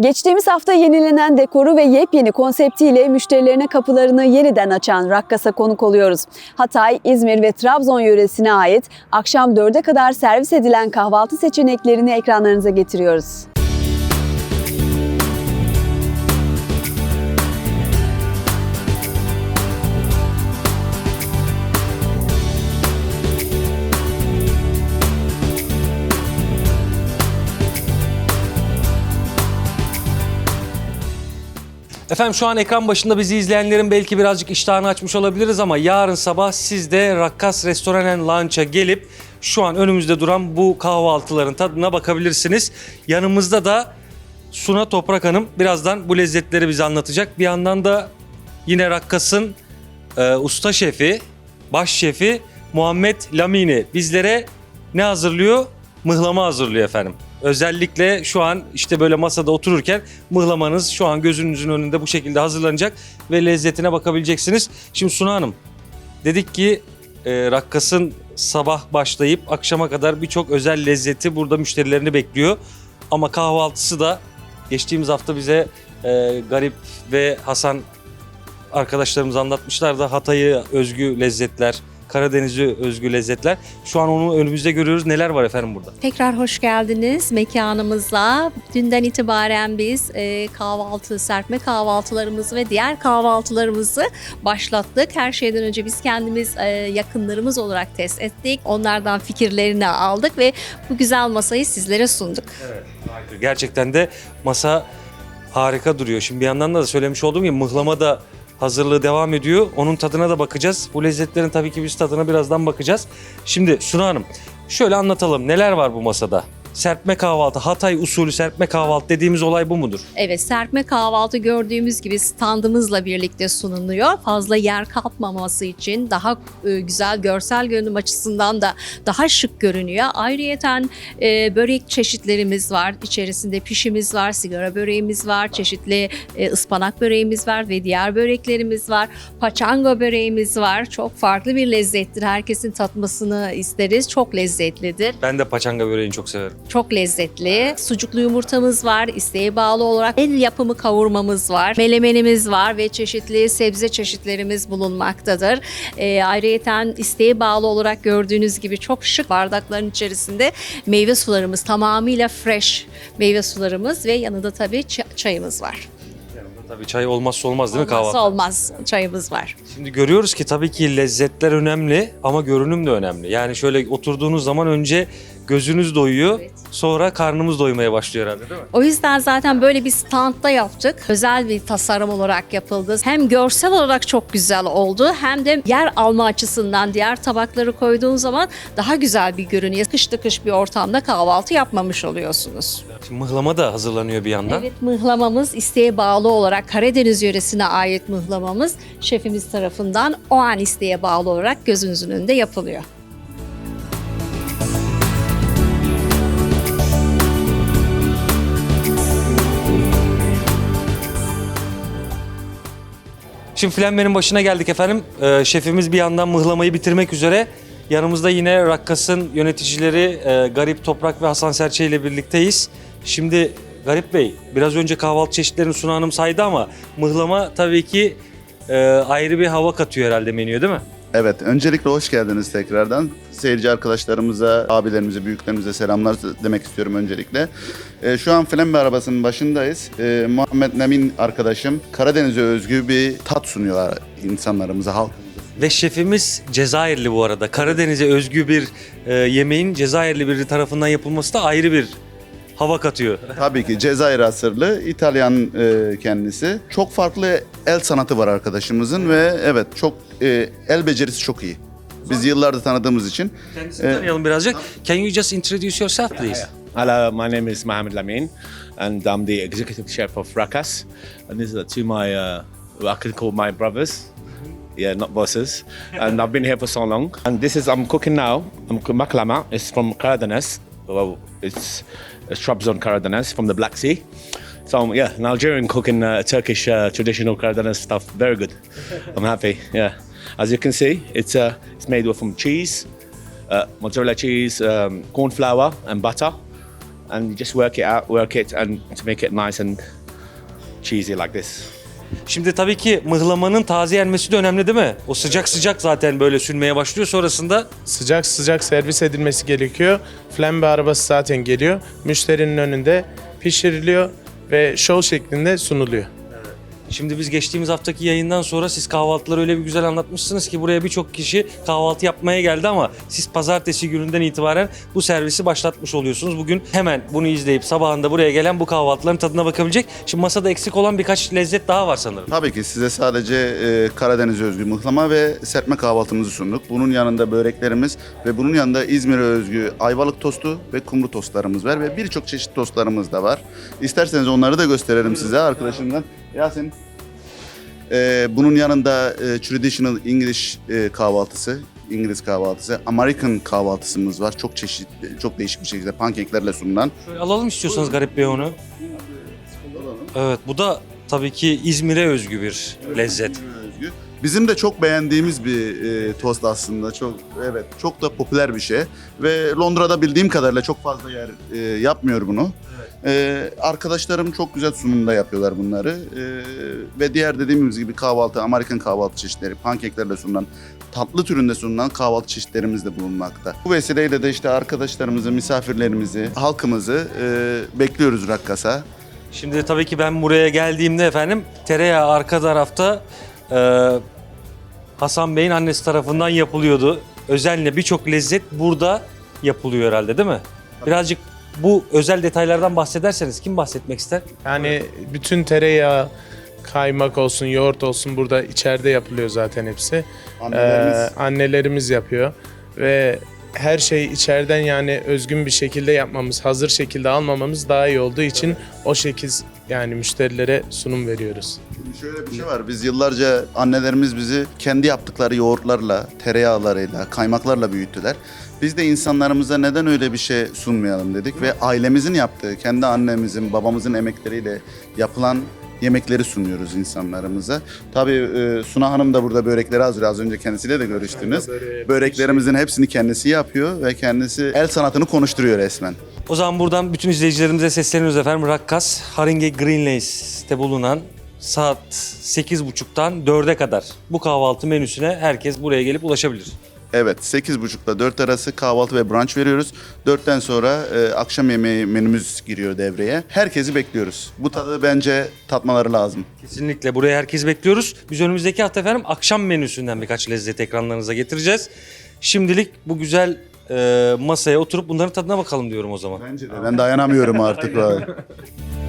Geçtiğimiz hafta yenilenen dekoru ve yepyeni konseptiyle müşterilerine kapılarını yeniden açan Rakkas'a konuk oluyoruz. Hatay, İzmir ve Trabzon yöresine ait akşam 4'e kadar servis edilen kahvaltı seçeneklerini ekranlarınıza getiriyoruz. Efendim şu an ekran başında bizi izleyenlerin belki birazcık iştahını açmış olabiliriz ama yarın sabah siz de Rakkas Restoran and Lunch'a gelip şu an önümüzde duran bu kahvaltıların tadına bakabilirsiniz. Yanımızda da Suna Toprak Hanım birazdan bu lezzetleri bize anlatacak. Bir yandan da yine Rakkas'ın e, usta şefi, baş şefi Muhammed Lamini bizlere ne hazırlıyor? Mıhlama hazırlıyor efendim. Özellikle şu an işte böyle masada otururken mıhlamanız şu an gözünüzün önünde bu şekilde hazırlanacak ve lezzetine bakabileceksiniz. Şimdi Suna Hanım dedik ki e, Rakkas'ın sabah başlayıp akşama kadar birçok özel lezzeti burada müşterilerini bekliyor. Ama kahvaltısı da geçtiğimiz hafta bize e, Garip ve Hasan arkadaşlarımız anlatmışlar da Hatay'ı özgü lezzetler, Karadeniz'i özgü lezzetler. Şu an onu önümüzde görüyoruz. Neler var efendim burada? Tekrar hoş geldiniz mekanımıza. Dünden itibaren biz e, kahvaltı, serpme kahvaltılarımızı ve diğer kahvaltılarımızı başlattık. Her şeyden önce biz kendimiz e, yakınlarımız olarak test ettik. Onlardan fikirlerini aldık ve bu güzel masayı sizlere sunduk. Gerçekten de masa harika duruyor. Şimdi bir yandan da söylemiş olduğum gibi mıhlama da hazırlığı devam ediyor. Onun tadına da bakacağız. Bu lezzetlerin tabii ki biz tadına birazdan bakacağız. Şimdi Suna Hanım şöyle anlatalım neler var bu masada? Serpme kahvaltı, Hatay usulü serpme kahvaltı dediğimiz olay bu mudur? Evet, serpme kahvaltı gördüğümüz gibi standımızla birlikte sunuluyor. Fazla yer kapmaması için daha e, güzel görsel görünüm açısından da daha şık görünüyor. Ayrıyeten e, börek çeşitlerimiz var. İçerisinde pişimiz var, sigara böreğimiz var, çeşitli e, ıspanak böreğimiz var ve diğer böreklerimiz var. Paçanga böreğimiz var. Çok farklı bir lezzettir. Herkesin tatmasını isteriz. Çok lezzetlidir. Ben de paçanga böreğini çok severim. Çok lezzetli. Sucuklu yumurtamız var. İsteğe bağlı olarak el yapımı kavurmamız var. Melemenimiz var ve çeşitli sebze çeşitlerimiz bulunmaktadır. E, ayrıyeten isteğe bağlı olarak gördüğünüz gibi çok şık bardakların içerisinde meyve sularımız tamamıyla fresh meyve sularımız ve yanında tabii çayımız var. Tabii çay olmazsa olmaz değil mi Olmazsa kahvaltı? olmaz çayımız var. Şimdi görüyoruz ki tabii ki lezzetler önemli ama görünüm de önemli. Yani şöyle oturduğunuz zaman önce gözünüz doyuyor, Evet. sonra karnımız doymaya başlıyor herhalde değil mi? O yüzden zaten böyle bir standta yaptık. Özel bir tasarım olarak yapıldı. Hem görsel olarak çok güzel oldu hem de yer alma açısından diğer tabakları koyduğun zaman daha güzel bir görünüyor. Kış tıkış bir ortamda kahvaltı yapmamış oluyorsunuz. Şimdi mıhlama da hazırlanıyor bir yandan. Evet mıhlamamız isteğe bağlı olarak Karadeniz yöresine ait mıhlamamız şefimiz tarafından o an isteğe bağlı olarak gözünüzün önünde yapılıyor. Şimdi flenmenin başına geldik efendim. Ee, şefimiz bir yandan mıhlamayı bitirmek üzere. Yanımızda yine Rakkas'ın yöneticileri e, Garip Toprak ve Hasan Serçe ile birlikteyiz. Şimdi Garip Bey biraz önce kahvaltı çeşitlerini Suna Hanım saydı ama mıhlama tabii ki e, ayrı bir hava katıyor herhalde menüye değil mi? Evet, öncelikle hoş geldiniz tekrardan. Seyirci arkadaşlarımıza, abilerimize, büyüklerimize selamlar demek istiyorum öncelikle. Ee, şu an Flembe arabasının başındayız. Ee, Muhammed Nemin arkadaşım Karadeniz'e özgü bir tat sunuyor insanlarımıza, halkımıza. Ve şefimiz Cezayirli bu arada. Karadeniz'e özgü bir e, yemeğin Cezayirli biri tarafından yapılması da ayrı bir hava katıyor. Tabii ki Cezayir asırlı, İtalyan e, kendisi. Çok farklı el sanatı var arkadaşımızın ve evet çok e, el becerisi çok iyi. Biz yıllardır tanıdığımız için. Kendisini Evet. tanıyalım birazcık. Can you just introduce yourself please? Hello, my name is Mohamed Lamin, and I'm the executive chef of Rakas. And these are two my, uh, I can call my brothers. Yeah, not bosses. And I've been here for so long. And this is I'm cooking now. I'm cooking maklama. It's from Karadenes. Well, it's a Trabzon Karadenes from the Black Sea. So yeah, an Algerian cooking uh, Turkish uh, traditional Karadenes stuff. Very good. I'm happy. Yeah. As you can see, it's uh, it's made with from cheese, uh, mozzarella cheese, um, corn flour, and butter. and you just work it out, work it, and to make it nice and cheesy like this. Şimdi tabii ki mıhlamanın taze yenmesi de önemli değil mi? O sıcak sıcak zaten böyle sünmeye başlıyor. Sonrasında Sıcak sıcak servis edilmesi gerekiyor. Flambe arabası zaten geliyor. Müşterinin önünde pişiriliyor ve show şeklinde sunuluyor. Şimdi biz geçtiğimiz haftaki yayından sonra siz kahvaltıları öyle bir güzel anlatmışsınız ki buraya birçok kişi kahvaltı yapmaya geldi ama siz pazartesi gününden itibaren bu servisi başlatmış oluyorsunuz. Bugün hemen bunu izleyip sabahında buraya gelen bu kahvaltıların tadına bakabilecek. Şimdi masada eksik olan birkaç lezzet daha var sanırım. Tabii ki size sadece e, Karadeniz özgü mıhlama ve serpme kahvaltımızı sunduk. Bunun yanında böreklerimiz ve bunun yanında İzmir'e özgü ayvalık tostu ve kumru tostlarımız var ve birçok çeşit tostlarımız da var. İsterseniz onları da gösterelim size arkadaşımdan. Yasin. E, bunun yanında e, traditional English e, kahvaltısı, İngiliz kahvaltısı, American kahvaltısımız var. Çok çeşitli, çok değişik bir şekilde pankeklerle sunulan. Şöyle alalım istiyorsanız Garip Bey onu. Evet bu da tabii ki İzmir'e özgü bir lezzet. özgü. Bizim de çok beğendiğimiz bir e, tost aslında. Çok evet, çok da popüler bir şey ve Londra'da bildiğim kadarıyla çok fazla yer e, yapmıyor bunu. E, arkadaşlarım çok güzel sunumda yapıyorlar bunları. E, ve diğer dediğimiz gibi kahvaltı, Amerikan kahvaltı çeşitleri, pankeklerle sunulan, tatlı türünde sunulan kahvaltı çeşitlerimiz de bulunmakta. Bu vesileyle de işte arkadaşlarımızı, misafirlerimizi, halkımızı e, bekliyoruz Rakkas'a. Şimdi tabii ki ben buraya geldiğimde efendim tereyağı arka tarafta e, Hasan Bey'in annesi tarafından yapılıyordu. Özenle birçok lezzet burada yapılıyor herhalde değil mi? Birazcık bu özel detaylardan bahsederseniz kim bahsetmek ister? Yani bütün tereyağı, kaymak olsun, yoğurt olsun burada içeride yapılıyor zaten hepsi. Annelerimiz Ee, annelerimiz yapıyor ve her şey içeriden yani özgün bir şekilde yapmamız, hazır şekilde almamamız daha iyi olduğu için o şekil yani müşterilere sunum veriyoruz. Şimdi şöyle bir şey var. Biz yıllarca annelerimiz bizi kendi yaptıkları yoğurtlarla, tereyağlarıyla, kaymaklarla büyüttüler. Biz de insanlarımıza neden öyle bir şey sunmayalım dedik ve ailemizin yaptığı, kendi annemizin, babamızın emekleriyle yapılan yemekleri sunuyoruz insanlarımıza. Tabii e, Suna Hanım da burada börekleri hazırlıyor. Az önce kendisiyle de görüştünüz. Böreklerimizin hepsini kendisi yapıyor ve kendisi el sanatını konuşturuyor resmen. O zaman buradan bütün izleyicilerimize sesleniyoruz efendim. Rakkas, Haringe Green Lace'te bulunan saat 8.30'dan 4'e kadar bu kahvaltı menüsüne herkes buraya gelip ulaşabilir. Evet 8.30 ile 4 arası kahvaltı ve brunch veriyoruz. 4'ten sonra e, akşam yemeği menümüz giriyor devreye. Herkesi bekliyoruz. Bu tadı bence tatmaları lazım. Kesinlikle buraya herkes bekliyoruz. Biz önümüzdeki hafta efendim akşam menüsünden birkaç lezzet ekranlarınıza getireceğiz. Şimdilik bu güzel e, masaya oturup bunların tadına bakalım diyorum o zaman. Bence de. Ben dayanamıyorum artık. vallahi.